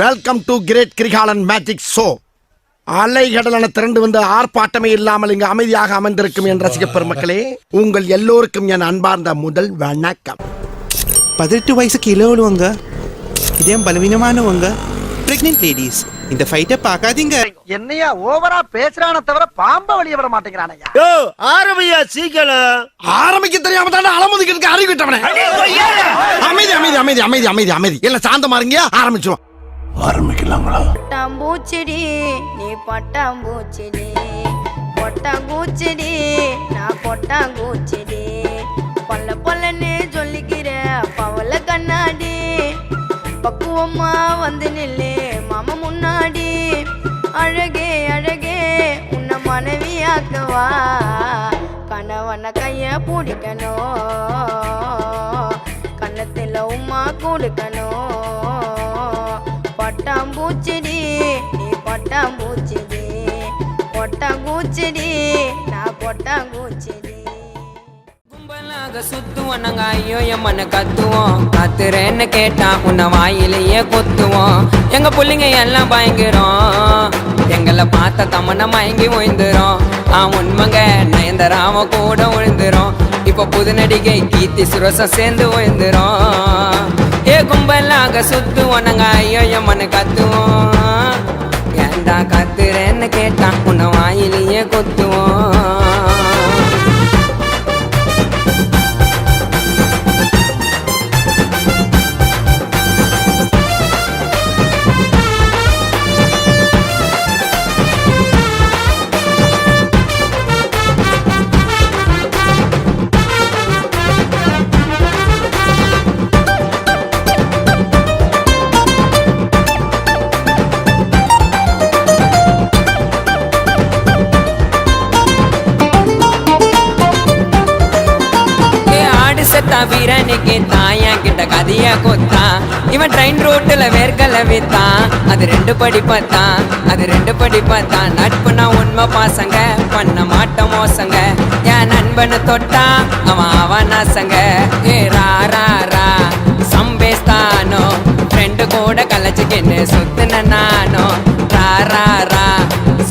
Welcome to great Krikalan magic show அலைகடலான திரண்டு வந்து ஆர்ப்பாட்டமே இல்லாமல் இங்கு அமைதியாக அமர்ந்திருக்கும் என் ரசிக பெருமக்களே உங்கள் எல்லோருக்கும் என் அன்பார்ந்த முதல் வணக்கம். பதினெட்டு வயசு கீழே உள்ளவங்க இதயம் பலவீனமானவங்க பிரெக்னென்ட் லேடிஸ் இந்த ஃபைட்டை பார்க்காதீங்க. என்னையா ஓவரா பேசுறான தவிர பாம்ப வெளிய விட மாட்டேங்கிறானயா யோ ஆரம்பியா சீக்கிரம். ஆரம்பிக்க தெரியாம தானே அலமுதிக்கிறதுக்கு அறிவிட்டவனே அமைதி அமைதி அமைதி அமைதி அமைதி அமைதி. எல்லாம் சாந்தமா இருங்க ஆரம்பிச்சிருவோம். ஆரம்பிக்கலாங்களா? பட்டாம்பூச்செடி நீ பட்டாம்பூச்செடி. பொட்டாங்கூச்சிடி நான் பொட்டாங்கூச்சிடி பொல்ல பொல்லன்னு சொல்லிக்கிற பவள கண்ணாடி. பக்குவமா வந்து நில்லு மாமா முன்னாடி. அழகே அழகே உன்னை மனைவியாக்கவா. கணவனை கைய பிடிக்கணும். கண்ணத்தில் உமா கொடுக்கணும். பட்டாம்பூச்சிடி நீ பட்டாம்பூச்சிடி பொட்டாங்கூச்சிடி நான் பொட்டாங்கூச்சிடி கும்பலாக சுத்துவோம் நாங்க ஐயோ எம்மன்னு கத்துவோம். கத்துறேன்னு கேட்டா உன்னை வாயிலேயே கொத்துவோம். எங்க பிள்ளைங்க எல்லாம் பயங்கரம். எங்களை பார்த்த தமன மயங்கி ஒய்ந்துரும் ஆ உண்மைங்க நயன்தராம கூட விழுந்துரும் இப்ப புது நடிகை கீர்த்தி சுரசம் சேர்ந்து ஓய்ந்துரும் சுத்துவோம் நாங்க ஐயோ கத்துவோம். ஏண்டா கத்துறேன்னு கேட்டா உன்னை வாயிலேயே கொத்துவோம். வீரனுக்கு தாயா கிட்ட கதைய கொத்தா இவன் ட்ரெயின் ரோட்டுல வேர்க்கல வித்தான். அது ரெண்டு படி பார்த்தான் அது ரெண்டு படி பார்த்தான் நட்புனா உண்மை பாசங்க பண்ண மாட்ட மோசங்க. என் நண்பனு தொட்டா அவன் அவன் நாசங்க ஏ ரா ரா ரா சம்பேஸ்தானோ? ஃப்ரெண்டு கூட கலச்சிக்கின்னு சுத்துன நானோ? ரா ரா ரா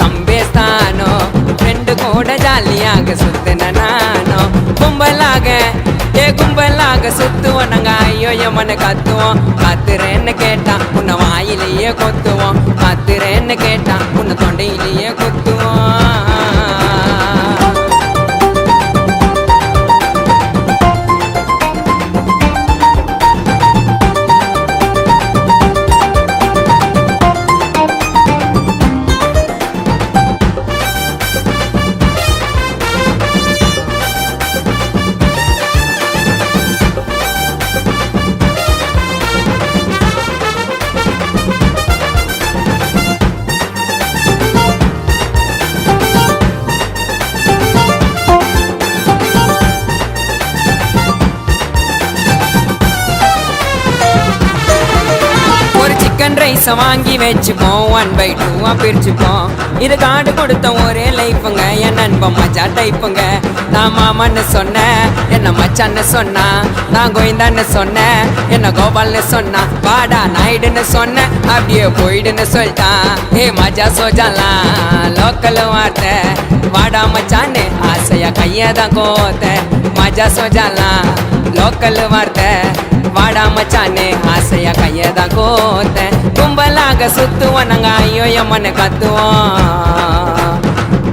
சம்பேஸ்தானோ? ஃப்ரெண்டு கூட ஜாலியாக சுத்துன நானோ? கும்பலாக கும்பலாக சுத்துவோம். நாங்க ஐயோ எம்மனு கத்துவோம். கத்துறேன்னு கேட்டா உன்னை வாயிலேயே கொத்துவோம். கத்துறேன்னு கேட்டா உன்னை தொண்டையிலேயே கொத்து சிக்கன் ரைஸை வாங்கி வச்சுப்போம். ஒன் பை டூவா பிரிச்சுப்போம். இது காடு கொடுத்த ஒரே லைஃபுங்க. என் நண்பன் மச்சா டைப்புங்க. நான் மாமன்னு சொன்னேன் என்ன மச்சான்னு சொன்னா. நான் கோயந்தான்னு சொன்னேன் என்ன கோபால்னு சொன்னா. வாடா நாயுடுன்னு சொன்னேன் அப்படியே போயிடுன்னு சொல்லிட்டான். ஏ மஜா சோஜாலாம் லோக்கல் வார்த்தை. வாடா மச்சான்னு ஆசையா கையை தான் கோத்த. மஜா சோஜாலாம் லோக்கல் வார்த்தை. வாடா மச்சானே. ஆசையா கையதான் கோத்த கும்பலாக சுத்துவோம் நாங்க ஐயோ எம்மன்னு கத்துவோம்.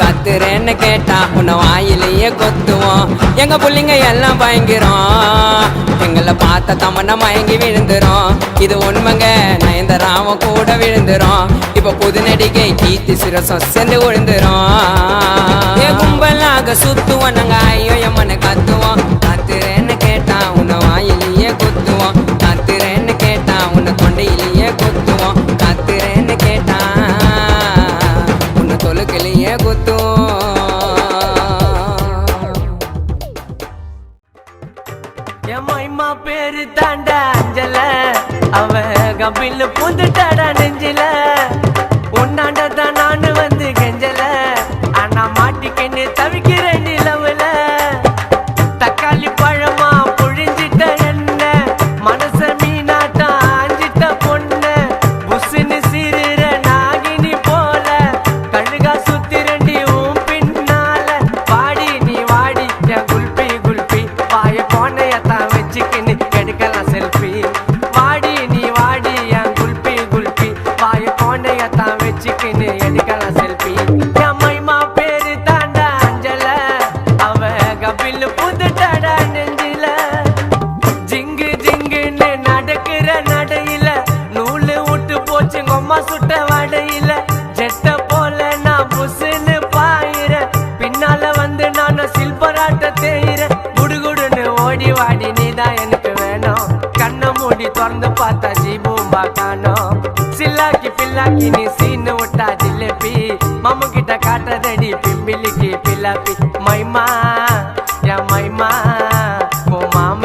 கத்துறேன்னு கேட்டா உன்னை வாயிலேயே கொத்துவோம். எங்க பிள்ளைங்க எல்லாம் பயங்கிறோம் எங்களை பார்த்த தமன்னா மயங்கி விழுந்துரும். இது உண்மைங்க நயன்தராம கூட விழுந்துரும். இப்ப புது நடிகை கீர்த்தி சிரசம் சேர்ந்து விழுந்துரும். கும்பலாக சுத்துவோம் நாங்க ஐயோ எம்மன்னு கத்துவோம். அம்மா பேரு தாண்ட அஞ்சல. அவ கபில் பூந்துட்டாடா நெஞ்சில. உன்னாண்ட தான் நானு வந்து சுட்ட வடையில ஜெட்ட போல நான் புசுன்னு பாயிர பின்னால வந்து நான் சில்பராட்ட தேயிற. குடுகுடுன்னு ஓடி வாடி நீதான் எனக்கு வேணும். கண்ணை மூடி திறந்து பார்த்தா ஜீபூம்பா காணும். சில்லாக்கி பில்லாக்கி நீ சீனு விட்டா ஜிலேபி. மாமு கிட்ட காட்டதடி பிம்பிலிக்கு பில்லாப்பி. மைமா என் மைமா ஓ மாம